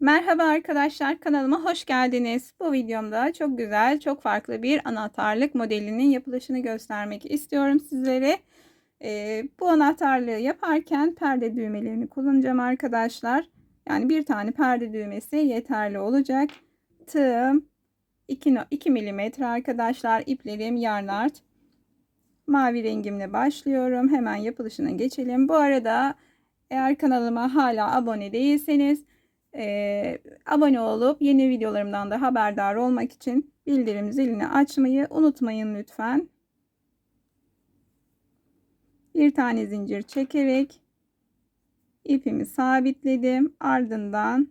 Merhaba arkadaşlar kanalıma hoş geldiniz. Bu videomda çok güzel, çok farklı bir anahtarlık modelinin yapılışını göstermek istiyorum sizlere. Ee, bu anahtarlığı yaparken perde düğmelerini kullanacağım arkadaşlar. Yani bir tane perde düğmesi yeterli olacak. Tığım 2, 2 mm arkadaşlar. İplerim yarnart. Mavi rengimle başlıyorum. Hemen yapılışına geçelim. Bu arada eğer kanalıma hala abone değilseniz e, abone olup yeni videolarımdan da haberdar olmak için bildirim zilini açmayı unutmayın lütfen. Bir tane zincir çekerek ipimi sabitledim. Ardından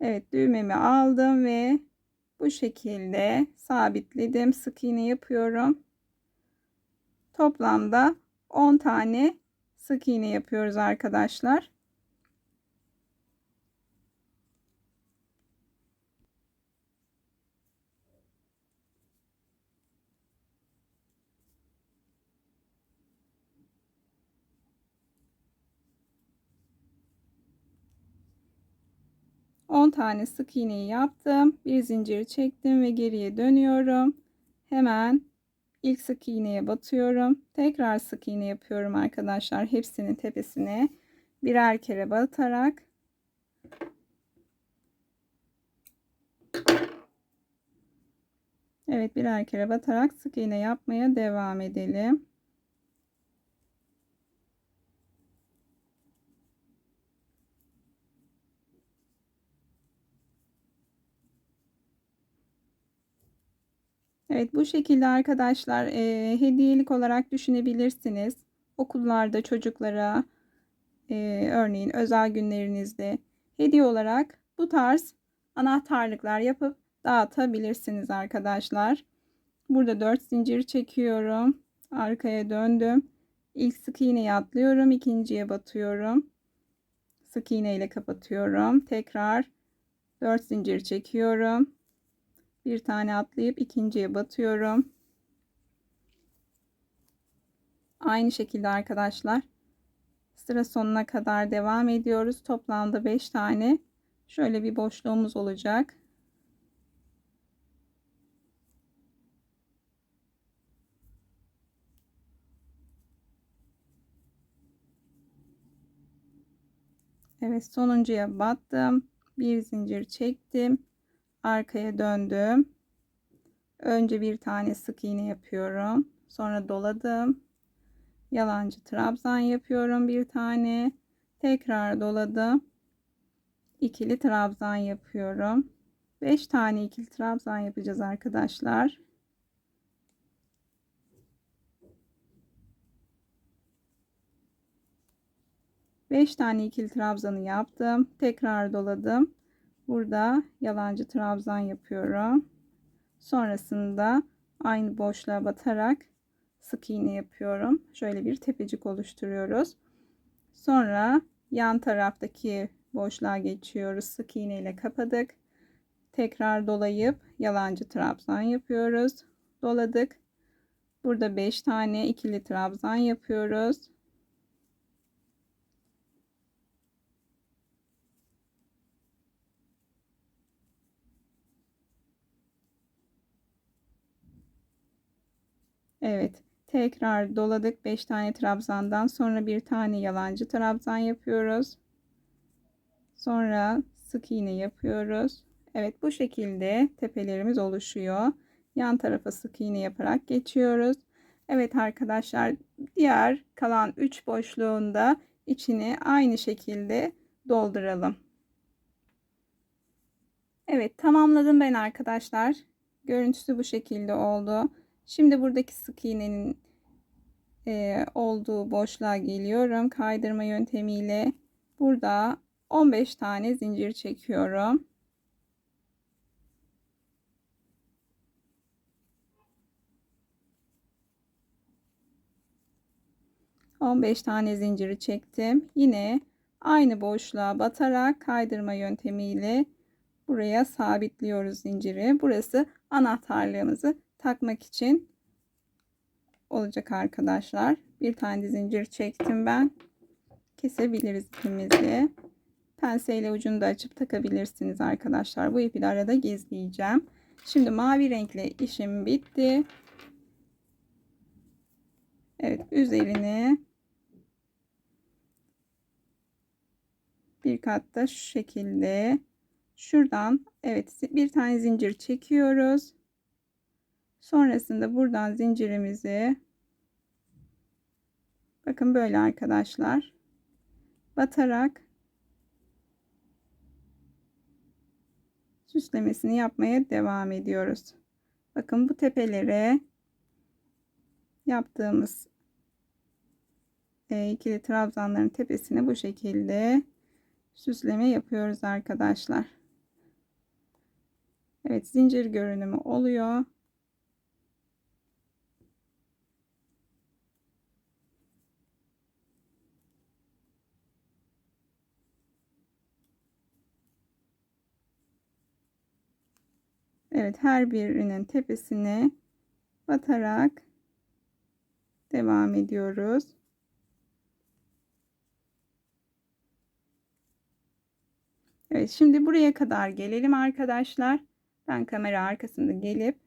evet düğmemi aldım ve bu şekilde sabitledim. Sık iğne yapıyorum. Toplamda 10 tane sık iğne yapıyoruz arkadaşlar. 10 tane sık iğneyi yaptım. Bir zincir çektim ve geriye dönüyorum. Hemen ilk sık iğneye batıyorum. Tekrar sık iğne yapıyorum arkadaşlar. Hepsinin tepesine birer kere batarak Evet birer kere batarak sık iğne yapmaya devam edelim. Evet bu şekilde arkadaşlar e, hediyelik olarak düşünebilirsiniz. Okullarda çocuklara e, örneğin özel günlerinizde hediye olarak bu tarz anahtarlıklar yapıp dağıtabilirsiniz arkadaşlar. Burada 4 zincir çekiyorum. Arkaya döndüm. İlk sık iğneyi atlıyorum. ikinciye batıyorum. Sık iğne ile kapatıyorum. Tekrar 4 zincir çekiyorum bir tane atlayıp ikinciye batıyorum. Aynı şekilde arkadaşlar sıra sonuna kadar devam ediyoruz. Toplamda 5 tane şöyle bir boşluğumuz olacak. Evet sonuncuya battım. Bir zincir çektim arkaya döndüm. Önce bir tane sık iğne yapıyorum. Sonra doladım. Yalancı trabzan yapıyorum bir tane. Tekrar doladım. İkili trabzan yapıyorum. 5 tane ikili trabzan yapacağız arkadaşlar. Beş tane ikili trabzanı yaptım. Tekrar doladım. Burada yalancı trabzan yapıyorum. Sonrasında aynı boşluğa batarak sık iğne yapıyorum. Şöyle bir tepecik oluşturuyoruz. Sonra yan taraftaki boşluğa geçiyoruz. Sık iğne ile kapadık. Tekrar dolayıp yalancı trabzan yapıyoruz. Doladık. Burada 5 tane ikili trabzan yapıyoruz. Evet. Tekrar doladık. 5 tane trabzandan sonra bir tane yalancı trabzan yapıyoruz. Sonra sık iğne yapıyoruz. Evet bu şekilde tepelerimiz oluşuyor. Yan tarafa sık iğne yaparak geçiyoruz. Evet arkadaşlar diğer kalan 3 boşluğunda içini aynı şekilde dolduralım. Evet tamamladım ben arkadaşlar. Görüntüsü bu şekilde oldu. Şimdi buradaki sık iğnenin e, olduğu boşluğa geliyorum. Kaydırma yöntemiyle burada 15 tane zincir çekiyorum. On beş tane zinciri çektim. Yine aynı boşluğa batarak kaydırma yöntemiyle buraya sabitliyoruz zinciri. Burası anahtarlığımızı takmak için olacak arkadaşlar. Bir tane zincir çektim ben. Kesebiliriz ipimizi. Penseyle ucunu da açıp takabilirsiniz arkadaşlar. Bu ipi de arada gizleyeceğim. Şimdi mavi renkle işim bitti. Evet üzerine bir kat da şu şekilde şuradan evet bir tane zincir çekiyoruz. Sonrasında buradan zincirimizi bakın böyle arkadaşlar batarak süslemesini yapmaya devam ediyoruz. Bakın bu tepelere yaptığımız e, ikili trabzanların tepesine bu şekilde süsleme yapıyoruz arkadaşlar. Evet zincir görünümü oluyor. Evet her birinin tepesine batarak devam ediyoruz. Evet şimdi buraya kadar gelelim arkadaşlar. Ben kamera arkasında gelip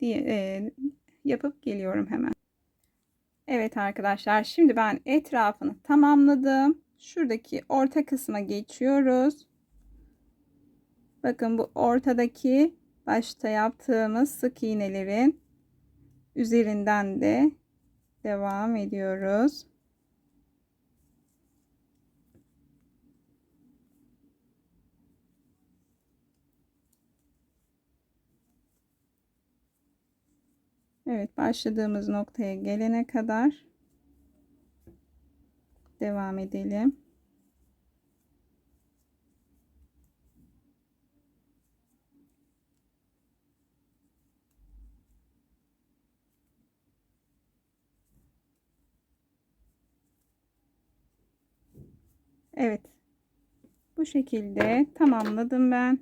diye, e, yapıp geliyorum hemen. Evet arkadaşlar şimdi ben etrafını tamamladım. Şuradaki orta kısma geçiyoruz. Bakın bu ortadaki başta yaptığımız sık iğnelerin üzerinden de devam ediyoruz. Evet başladığımız noktaya gelene kadar devam edelim. Evet. Bu şekilde tamamladım ben.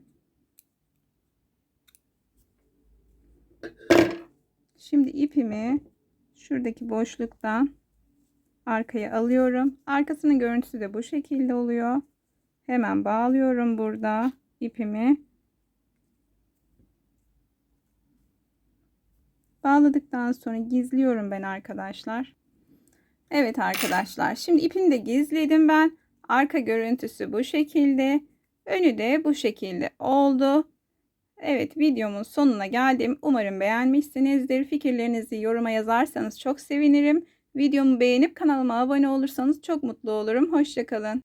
Şimdi ipimi şuradaki boşluktan arkaya alıyorum. Arkasının görüntüsü de bu şekilde oluyor. Hemen bağlıyorum burada ipimi. Bağladıktan sonra gizliyorum ben arkadaşlar. Evet arkadaşlar şimdi ipini de gizledim ben. Arka görüntüsü bu şekilde. Önü de bu şekilde oldu. Evet videomun sonuna geldim. Umarım beğenmişsinizdir. Fikirlerinizi yoruma yazarsanız çok sevinirim. Videomu beğenip kanalıma abone olursanız çok mutlu olurum. Hoşçakalın.